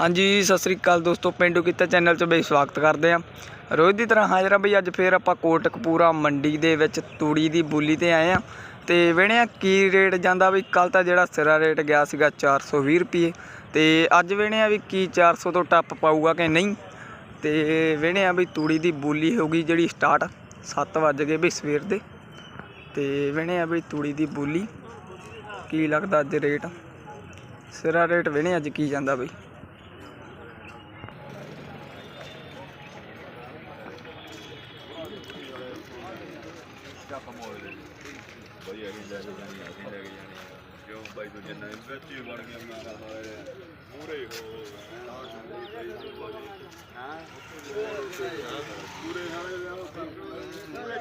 ਹਾਂਜੀ, ਸਤਿ ਸ੍ਰੀ ਅਕਾਲ ਦੋਸਤੋ, ਪਿੰਡੂ ਕੀਤਾ ਚੈਨਲ 'ਚ ਬਈ ਸਵਾਗਤ ਕਰਦੇ ਆ ਰੋਜ਼ ਦੀ ਤਰ੍ਹਾਂ ਹਾਜ਼ਰ ਆ ਬਈ, ਅੱਜ ਫੇਰ ਆਪਾਂ ਕੋਟਕਪੂਰਾ ਮੰਡੀ ਦੇ ਵਿੱਚ ਤੂੜੀ ਦੀ ਬੋਲੀ ਤੇ ਆਏ ਆ ਤੇ ਵੇਣਿਆ ਕੀ ਰੇਟ ਜਾਂਦਾ ਬਈ ਕੱਲ ਤਾਂ ਜਿਹੜਾ ਸਿਰਾ ਰੇਟ ਗਿਆ ਸੀਗਾ 420 ਰੁਪਏ ਤੇ ਅੱਜ ਵੇਣਿਆ ਵੀ ਕੀ 400 ਤੋਂ ਟੱਪ ਪਾਊਗਾ ਕਿ ਨਹੀਂ? ਤੇ ਵੇਣਿਆ ਬਈ, ਤੂੜੀ ਦੀ ਬੋਲੀ ਹੋਊਗੀ ਜਿਹੜੀ ਸਟਾਰਟ 7 ਵਜ ਗਏ ਬਈ ਸਵੇਰ ਦੇ। ਤੇ ਵੇਣਿਆ ਬਈ, ਤੂੜੀ ਦੀ ਬੋਲੀ, ਕੀ ਲੱਗਦਾ ਅੱਜ ਰੇਟ? ਸਿਰਾ ਰੇਟ ਵੇਣੇ ਅੱਜ ਕੀ ਜਾਂਦਾ ਬਈ? ਵਧੀਆ ਨਹੀਂ ਲੈ ਕੇ ਜਾਣੀ ਅਸੀਂ ਲੈ ਕੇ ਜਾਣੀ ਆ। ਕਿਉਂ ਬਾਈ ਤੂੰ ਜਿੰਨਾ ਵਿੱਚ ਹੀ ਬਣ ਗਿਆ ਮਾਰਾ ਸਾਰੇ ਪੂਰੇ ਹੋ ਹਾਂ ਪੂਰੇ ਨਾਲੇ ਪੂਰੇ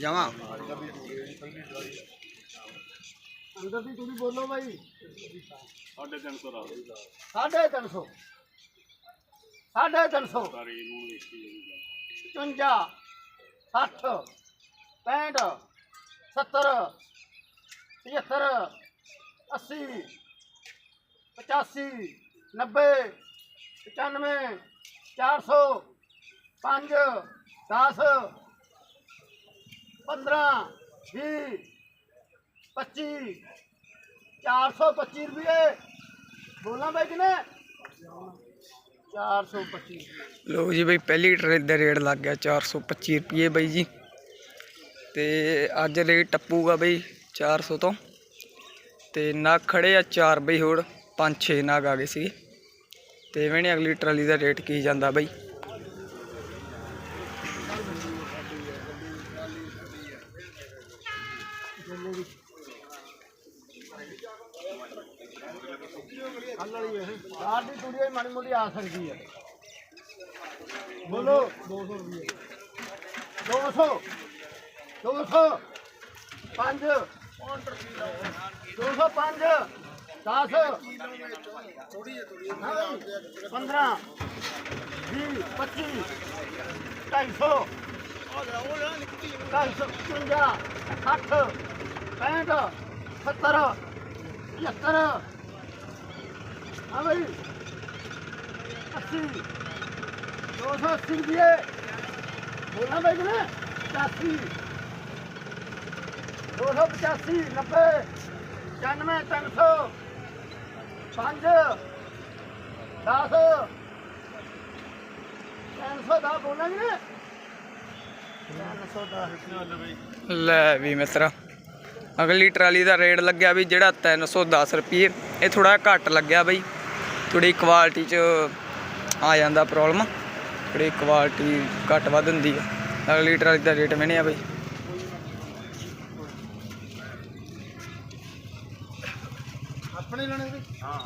ਜਮਾ ਅੰਦਰ ਦੀ ਤੁਸੀਂ ਬੋਲੋ ਭਾਈ 350 ਦਾ 350 350 55 60 65 70 75 80 85 90 95 400 5 10 15 6 25 425 ਰੁਪਏ। ਬੋਲਾਂ ਬਾਈ ਕਿਨੇ 425 ਲੋ ਜੀ ਬਈ, ਪਹਿਲੀ ਟਰੇਡ ਦਾ ਰੇਟ ਲੱਗ ਗਿਆ 425 ਰੁਪਏ ਬਈ ਜੀ। ਤੇ ਅੱਜ ਰੇਟ ਟੱਪੂਗਾ ਬਈ 400 ਤੋਂ। ਤੇ ਨਾ ਖੜੇ ਆ ਚਾਰ ਬਈ ਹੋਰ 5 6 ਨਾਗ ਆ ਗਏ ਸੀ ਤੇ ਵੇਣੇ ਅਗਲੀ ਟਰਾਲੀ ਦਾ ਰੇਟ ਕੀ ਜਾਂਦਾ ਬਈ। ਕਾਰ ਦੀ ਤੂੜੀ ਮਾੜੀ ਮੋਟੀ ਆ ਸਕਦੀ ਹੈ ਬੋਲੋ। 200 ਰੁਪਏ 200 200 5 205 10 15 20 25 250 255 60 65 70 75 ਹਾਂ ਭਾਈ 80 280 ਰੁਪਏ ਬੋਲਾਂ ਭਾਈ ਨੇ 80 285 90 ਲੈ ਵੀ ਮਿੱਤਰਾ, ਅਗਲੀ ਟਰਾਲੀ ਦਾ ਰੇਟ ਲੱਗਿਆ ਵੀ ਜਿਹੜਾ 310 ਰੁਪਏ ਇਹ ਥੋੜਾ ਘੱਟ ਲੱਗਿਆ ਬਈ। ਥੋੜੀ ਕੁਆਲਿਟੀ 'ਚ ਆ ਜਾਂਦਾ ਪ੍ਰੋਬਲਮ ਥੋੜੀ ਕੁਆਲਿਟੀ ਘੱਟ ਵੱਧ ਹੁੰਦੀ ਆ। ਲੀਟਰ ਵਾਲੀ ਦਾ ਰੇਟ ਮੈਨੇ ਆ ਬਈ। ਆਪਣੇ ਲੈਣੇ ਵੀ ਹਾਂ।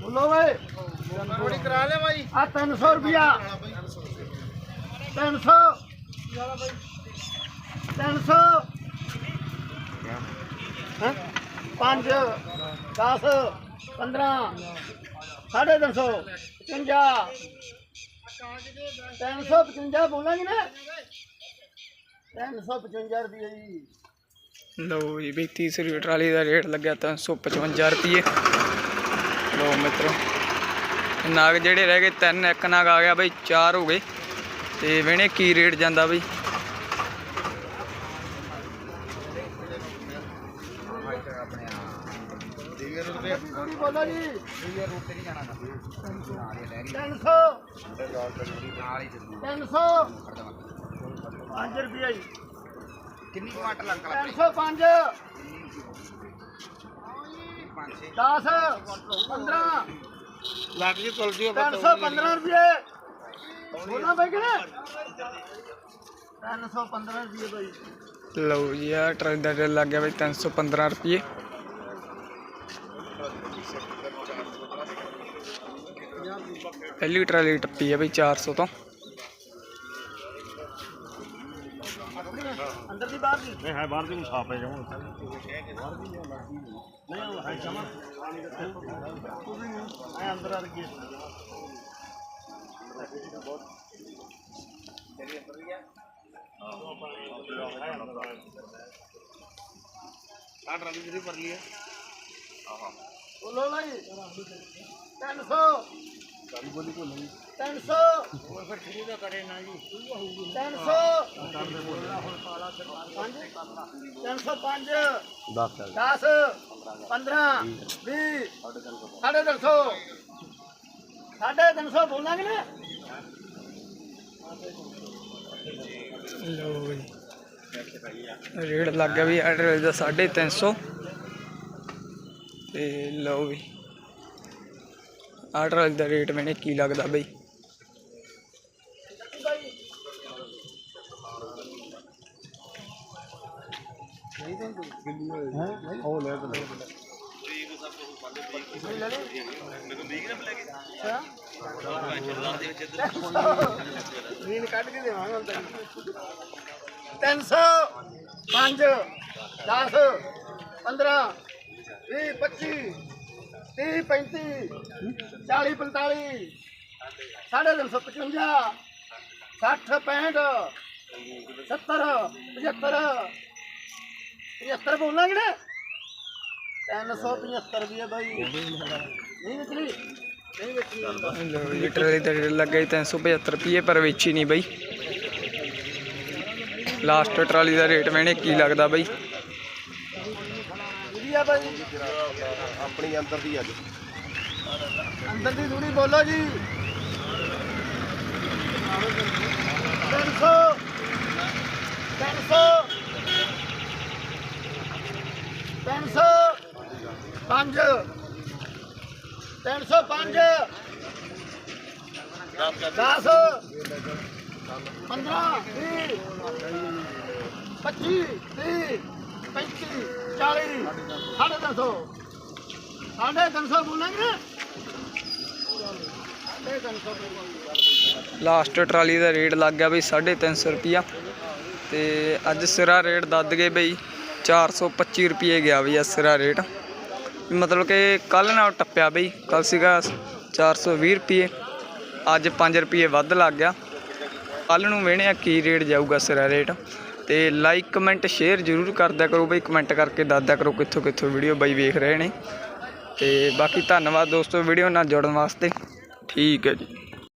ਬੋਲੋ ਬਾਈ। ਥੋੜੀ ਕਰਾ ਲੈ ਬਾਈ। ਆ 300 ਰੁਪਿਆ 300 300 ਹਾਂ? 5 10 15 350 355 ਬੋਲਾਂਗੇ ਨਾ। 355 ਰੁਪਏ ਜੀ। ਲਓ ਜੀ, ਵੀ 30 ਰੁਪਏ ਟਰਾਲੀ ਦਾ ਰੇਟ ਲੱਗਿਆ 355 ਰੁਪਏ ਲਓ ਮਿੱਤਰੋ ਨਾਗ ਜਿਹੜੇ ਰਹਿ ਗਏ ਤਿੰਨ, ਇੱਕ ਨਾਗ ਆ ਗਿਆ ਬਈ, ਚਾਰ ਹੋ ਗਏ। ਤੇ ਵੇਣੇ ਕੀ ਰੇਟ ਜਾਂਦਾ ਬਈ। ਥੋੜੀ ਬੋਲੋ ਜੀ ਤਿੰਨ ਸੌ ਤਿੰਨ ਸੌ ਪੰਜ ਰੁਪਏ ਜੀ ਕਿੰਨੀ ਕੁਆਟਰ ਲੱਗ ਤਿੰਨ ਸੌ ਪੰਜ ਦਸ ਪੰਦਰਾਂ ਲੱਗ ਜੀ ਕੁਲਦੀ ਤਿੰਨ ਸੌ ਰੁਪਏ ਬੋਲਣਾ ਭਾਈ ਕਿਨੇ ਤਿੰਨ ਰੁਪਏ ਭਾਈ ਲਓ ਜੀ ਆ ਟਰੱਕ ਲੱਗ ਗਿਆ ਬਈ 315 ਰੁਪਏ। ਪਹਿਲੀ ਟਰਾਲੀ ਟੱਪੀ ਆ ਬਈ 400 ਤੋਂ ਅੰਦਰ ਦੀ ਬਾਹਰ ਅੰਦਰ ਆ ਗਈ ਆ ਟਰਾਲੀ ਜਿਹੜੀ ਭਰ ਲਈ ਹੈ ਬੋਲੋ ਭਾਈ 300 ਸਾਰੀ ਬੋਲੀ ਭੁੱਲ 300 ਹੋਰ ਫਿਰ ਸ਼ੁਰੂ ਦਾ ਕਰੇ ਨਾ ਜੀ। 300 305 ਦੱਸ। 10 15 20 ਸਾਢੇ ਤਿੰਨ ਸੌ। ਸਾਢੇ ਤਿੰਨ ਸੌ ਬੋਲਾਂਗੇ ਨਾ ਰੇਟ ਲੱਗ ਗਿਆ ਵੀ ਟਰਾਲੀ ਦਾ 350 ਤੇ ਲਓ ਵੀ ਆਹ ਟਰਾਲੀ ਦਾ ਰੇਟ ਮੈਨੇ ਕੀ ਲੱਗਦਾ ਬਈ? ਉਹ ਕੱਢ ਕੇ ਦੇਵਾਂਗੇ ਹੁਣ ਤੈਨੂੰ। 300 5 10 15 20 25 30 35 40 45 ਸਾਢੇ ਤਿੰਨ ਸੌ ਪਚਵੰਜਾ 60 65 70 75 75 ਬੋਲਾਂਗੇ ਕਿਹੜਾ? 375 ਰੁਪਏ ਬਾਈ। ਨਹੀਂ ਵਿਚਲੀ? ਨਹੀਂ ਵਿਚਲੀ। ਲਓ ਜੀ ਟਰਾਲੀ ਦਾ ਰੇਟ ਲੱਗਾ ਜੀ 375 ਰੁਪਏ ਪਰ ਵੇਚੀ ਨਹੀਂ ਬਈ। ਲਾਸਟ ਟਰਾਲੀ ਦਾ ਰੇਟ ਮੈਨੇ ਕੀ ਲੱਗਦਾ ਬਈ। ਵਧੀਆ ਬਾਈ ਆਪਣੀ ਅੰਦਰ ਦੀ ਅੱਜ ਅੰਦਰ ਦੀ ਥੋੜੀ ਬੋਲੋ ਜੀ। 300 300 300 5 305 10 15 20 25 30 35 40 ਸਾਢੇ ਤਿੰਨ ਸੌ। ਬੋਲਾਂਗੇ ਲਾਸਟ ਟਰਾਲੀ ਦਾ ਰੇਟ ਲੱਗ ਗਿਆ ਬਈ 350 ਰੁਪਿਆ ਤੇ ਅੱਜ ਸਿਰਾ ਰੇਟ ਦੱਦ ਗਏ ਬਈ 425 ਰੁਪਏ ਗਿਆ ਬਈ ਅੱਜ ਸਿਰਾ ਰੇਟ। ਮਤਲਬ ਕਿ ਕੱਲ ਨਾਲ ਟੱਪਿਆ ਬਈ ਕੱਲ ਸੀਗਾ 420 ਰੁਪਏ ਅੱਜ 5 ਰੁਪਏ ਵੱਧ ਲੱਗ ਗਿਆ। ਕੱਲ ਨੂੰ ਵੇਣਿਆ ਕੀ ਰੇਟ ਜਾਊਗਾ ਸਿਰਾ ਰੇਟ। ਤੇ ਲਾਈਕ ਕਮੈਂਟ ਸ਼ੇਅਰ ਜ਼ਰੂਰ ਕਰਦਿਆ ਕਰੋ ਬਈ ਕਮੈਂਟ ਕਰਕੇ ਦੱਸਦਿਆ ਕਰੋ ਕਿੱਥੋਂ ਕਿੱਥੋਂ ਵੀਡੀਓ ਬਾਈ ਵੇਖ ਰਹੇ ਨੇ। ਤੇ ਬਾਕੀ ਧੰਨਵਾਦ ਦੋਸਤੋ ਵੀਡੀਓ ਨਾਲ ਜੁੜਨ ਵਾਸਤੇ। ਠੀਕ ਹੈ ਜੀ।